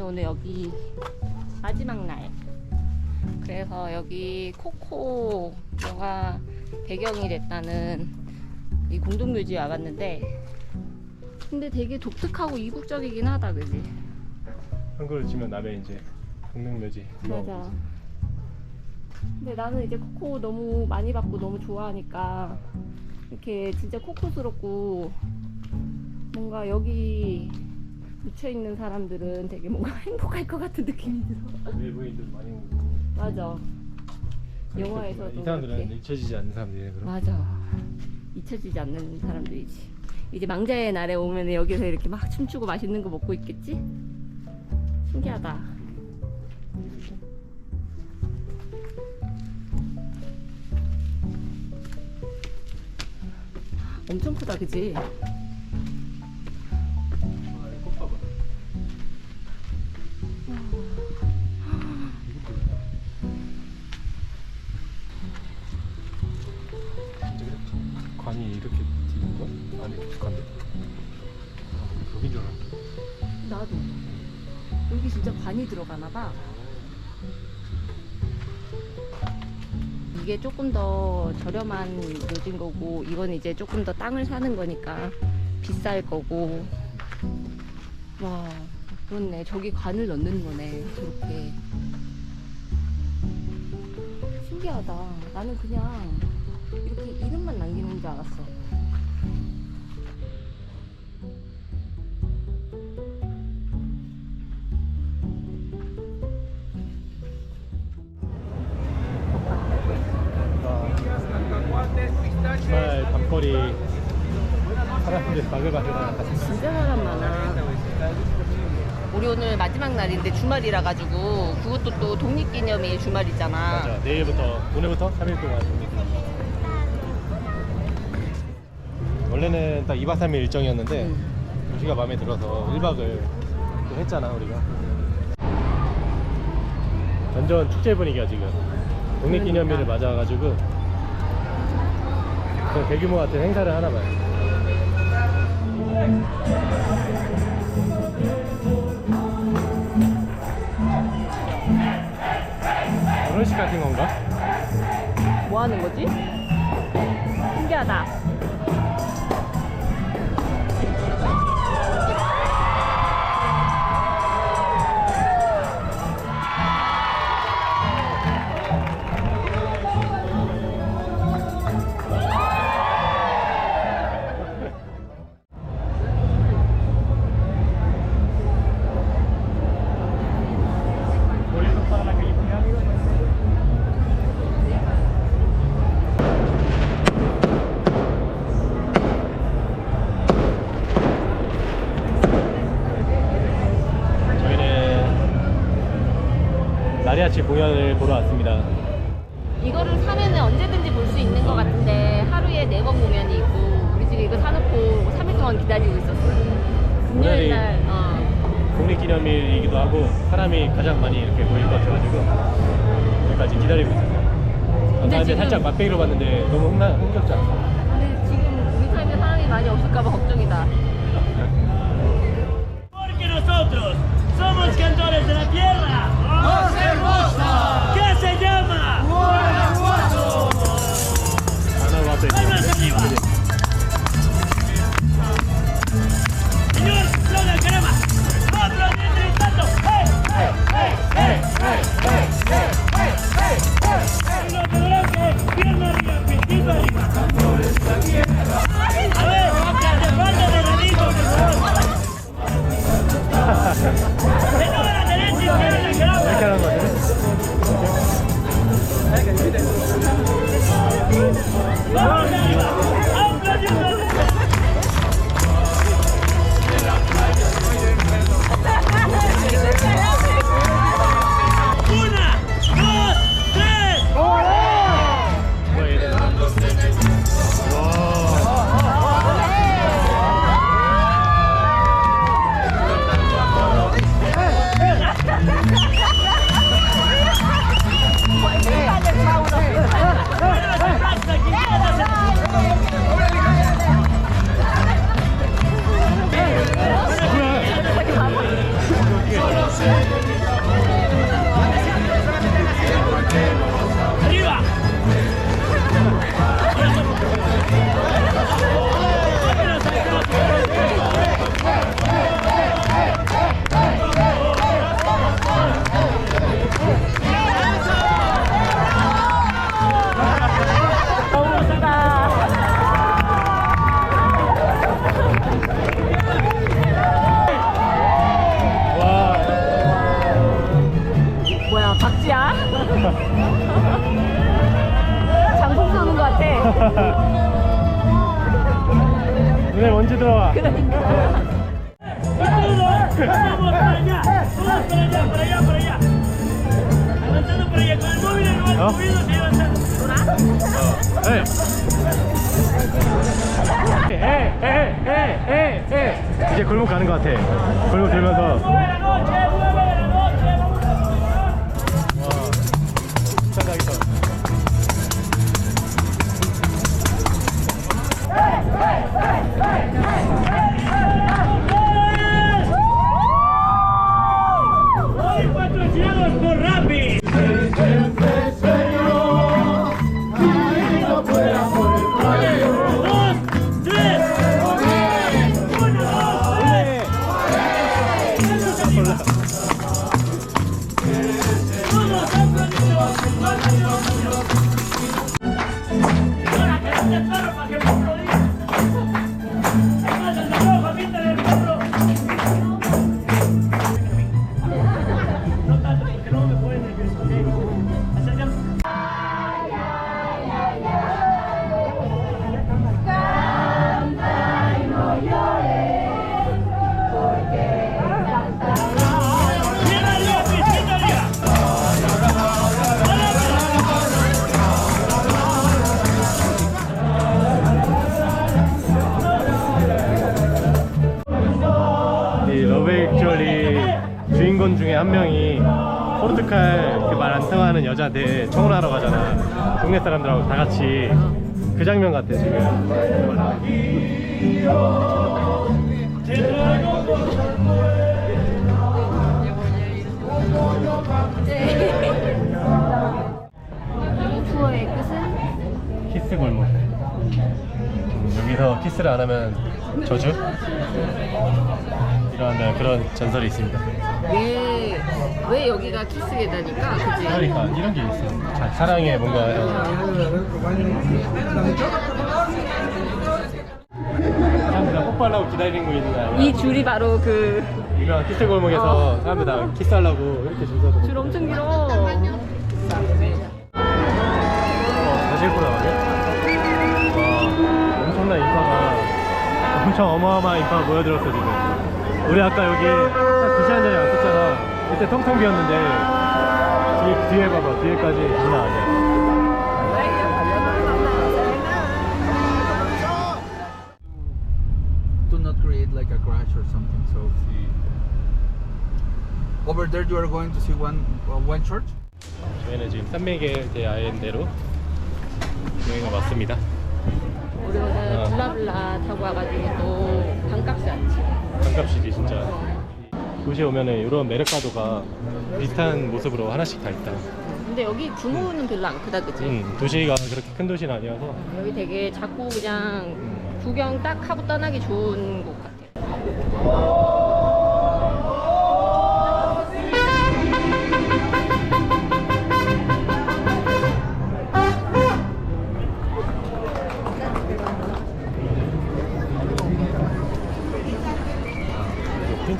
저희는 오늘 여기 마지막 날. 그래서 여기 코코 영화 배경이 됐다는 이 공동묘지에 와봤는데 근데 되게 독특하고 이국적이긴 하다 그지? 한글을 치면 남의 이제 공명묘지. 맞아. 근데 나는 이제 코코 너무 많이 받고 너무 좋아하니까 이렇게 진짜 코코스럽고 뭔가 여기 묻혀 있는 사람들은 되게 뭔가 행복할 것 같은 느낌이 들어. 외부인들 많이 오고. 맞아. 영화에서도 이 사람들은 이렇게. 잊혀지지 않는 사람들이네 그럼. 맞아. 잊혀지지 않는 사람들이지. 이제 망자의 날에 오면 여기서 이렇게 막 춤추고 맛있는 거 먹고 있겠지? 신기하다. 엄청 크다, 그지? 저렴한 묘지인 거고 이건 이제 조금 더 땅을 사는 거니까 비쌀 거고. 와 그렇네. 저기 관을 넣는 거네 저렇게. 신기하다. 나는 그냥 이렇게 이름만 남기는 줄 알았어 주말 밤거리 사람들 바글바글하다. 진짜 사람 많아. 우리 오늘 마지막 날인데 주말이라 가지고 그것도 또 독립기념일 주말이잖아. 맞아. 내일부터 오늘부터 3일 동안. 원래는 딱 2박 3일 일정이었는데 응. 도시가 마음에 들어서 1박을 또 했잖아 우리가. 완전 축제 분위기야 지금. 독립기념일을 그러니까. 맞아가지고 그런 대규모 같은 행사를 하나 봐요. 결혼식 같은 건가? 뭐 하는 거지? 신기하다. 동안 기다리고 있었어. 금요일 날. 어. 독립기념일이기도 하고 사람이 가장 많이 이렇게 모일 것 같아가지고 여기까지 기다리고 있었어요. 근데 근데 지금- 살짝 맛배기로 봤는데 너무 흥나, 흥겹지 않아? 근데 지금 우리 타임에 사람이 많이 없을까봐 걱정이다. Porque nosotros somos cantores de la tierra. ¿Qué 이제 골목 가는 것 같아. 골목 들면서. 동네 사람들하고 다 같이 그 장면 같아 지금. 이 투어의 끝은 키스 골목. 음, 여기서 키스를 안 하면 저주? 이런 그런 전설이 있습니다. 왜, 왜 여기가 키스 계단일까? 그지? 그러니까 이런 게 있어. 자, 사랑에 뭔가 사람들 다 뽀뽀하려고 기다리는 거 있는 거 아니야? 이 줄이 바로 그줄 유명한 키스 골목에서 사람들 다 키스하려고 이렇게 줄 서서 엄청 길어. 어, 다시 예쁘다 말이야? 와 엄청난 인파가 엄청 어마어마한 인파가 모여들었어 지금 우리 아까 여기 한 2시간 전에 왔었잖아 그때 텅텅 비었는데 뒤에, 뒤에 봐봐 뒤에까지 장난 아니야 to not create like a crash or something. So over there you are going to see one uh, one church. 저희는 지금 대 아엔데로 여행을 왔습니다 우리 오늘 어. 블라블라 타고 와가지고 또 반값이 왔지. 반갑시지 진짜 도시에 오면은 이런 메르카도가 비슷한 모습으로 하나씩 다 있다 근데 여기 규모는 별로 안 크다, 그지? 음, 도시가 그렇게 큰 도시는 아니어서 여기 되게 작고 그냥 음, 구경 딱 하고 떠나기 좋은 곳 같아. 이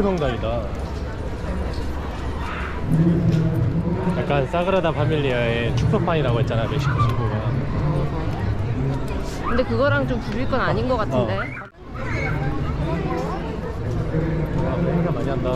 성당이다. 약간 사그라다 파밀리아의 축소판이라고 했잖아 멕시코 친구가. 근데 그거랑 좀 부릴 건 아닌 것 같은데. 아, 행사 많이 한다.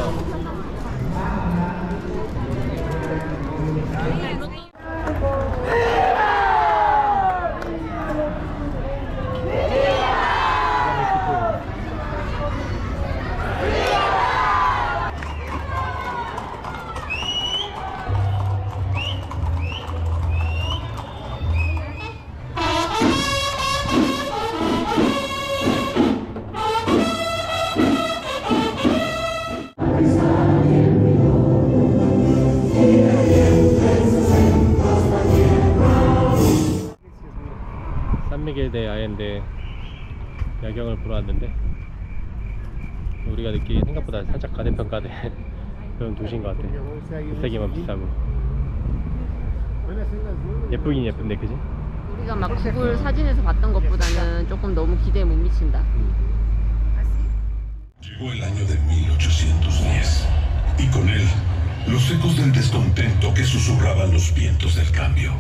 야경을 보러 왔는데 우리가 느끼기 생각보다 살짝 가대평가된 그런 도시인 것 같아. 비싸기만 비싸고 예쁘긴 예쁜데 그지? 우리가 막 구글 사진에서 봤던 것보다는 조금 너무 기대에 못 미친다. Llegó el año de 1810 y con él los ecos del descontento que susurraban los vientos del cambio.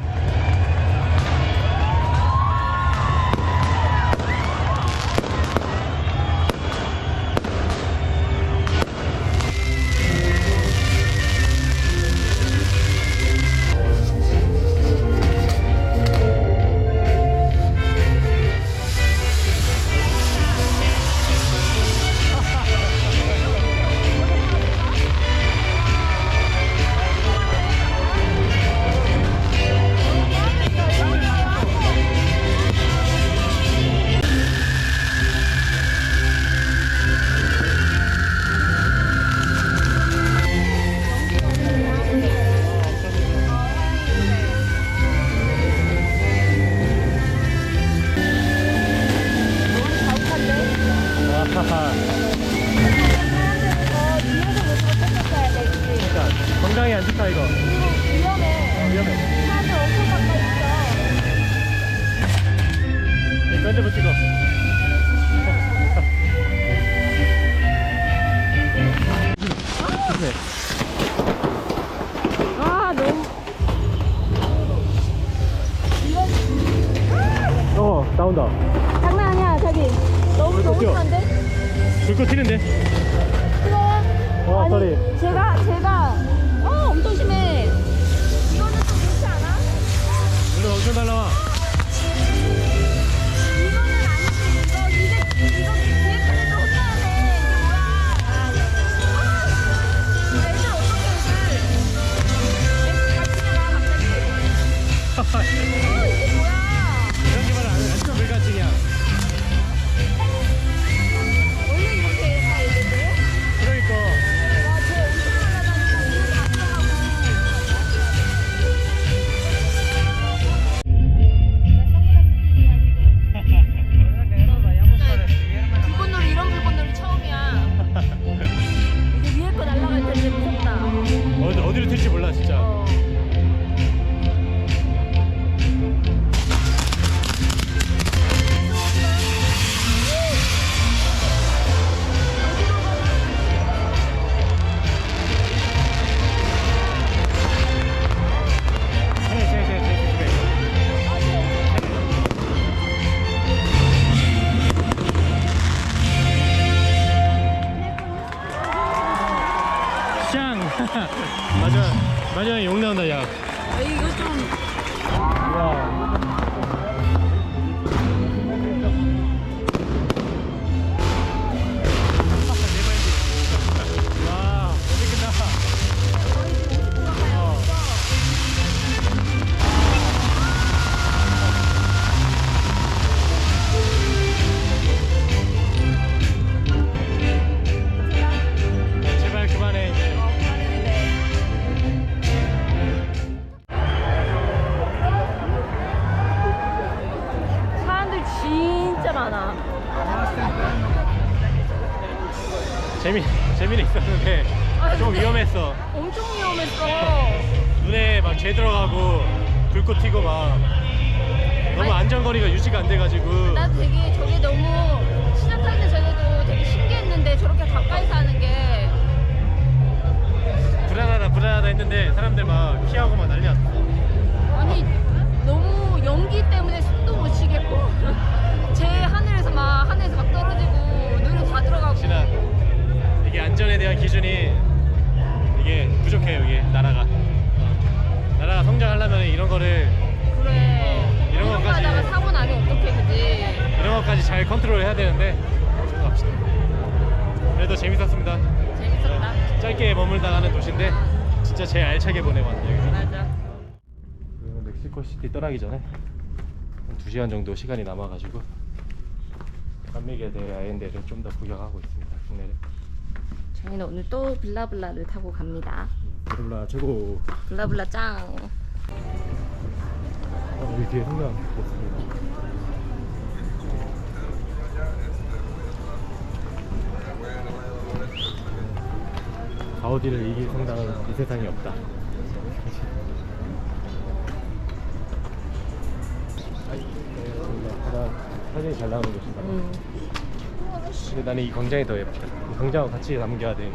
좋다 이거. 위험해. 위험해. 사람들 엄청 가까이 있어. 네, 못 찍어. 네. 아 너무. 어 나온다. 장난 아니야 자기. 너무 너무 튀어. 심한데? 불꽃 튀는데. 뜨거워? 어, 아니 소리. 제가 제가 어 엄청 심해. 이거는 좀 그렇지 않아? 물론 엄청 날라와. 재미 재미는 있었는데 좀 위험했어. 엄청 위험했어. 눈에 막재 들어가고 불꽃 튀고 막 너무 안전거리가 유지가 안 돼가지고 나 되게 저게 너무 시작할 때 저게도 되게 신기했는데 저렇게 가까이서 하는 게 불안하다 불안하다 했는데 사람들 막 피하고 막 난리 났어. 아니 너무 연기 때문에 숨도 못 쉬겠고 제 하늘에서 막 하늘에서 막 떨어지고 눈에 다 들어가고 진아 안전에 대한 기준이 이게 부족해요 이게 나라가 나라가 성장하려면 이런 거를 그래 어, 이런 것까지. 하다가 사고 나면 어떡해 그지 이런 것까지 잘 컨트롤 해야 되는데 갑시다. 그래도 재밌었습니다. 재밌었다 짧게 머물다 가는 도시인데 진짜 제일 알차게 보내고 왔네요 여기서. 맞아 그리고 멕시코 시티 떠나기 전에 한 2시간 정도 시간이 남아가지고 감미게 대 아엔데를 좀 더 구경하고 있습니다 국내를 저희는 오늘 또 블라블라를 타고 갑니다. 브룰라 최고. 블라블라 짱. 어, 여기 뒤에 있습니다. 가우디를 이길 성당은 이 세상에 없다. 하나 사진이 잘 나오는 곳이다. 음. 근데 나는 이 광장이 더 예쁘다 이 광장하고 같이 남겨야 돼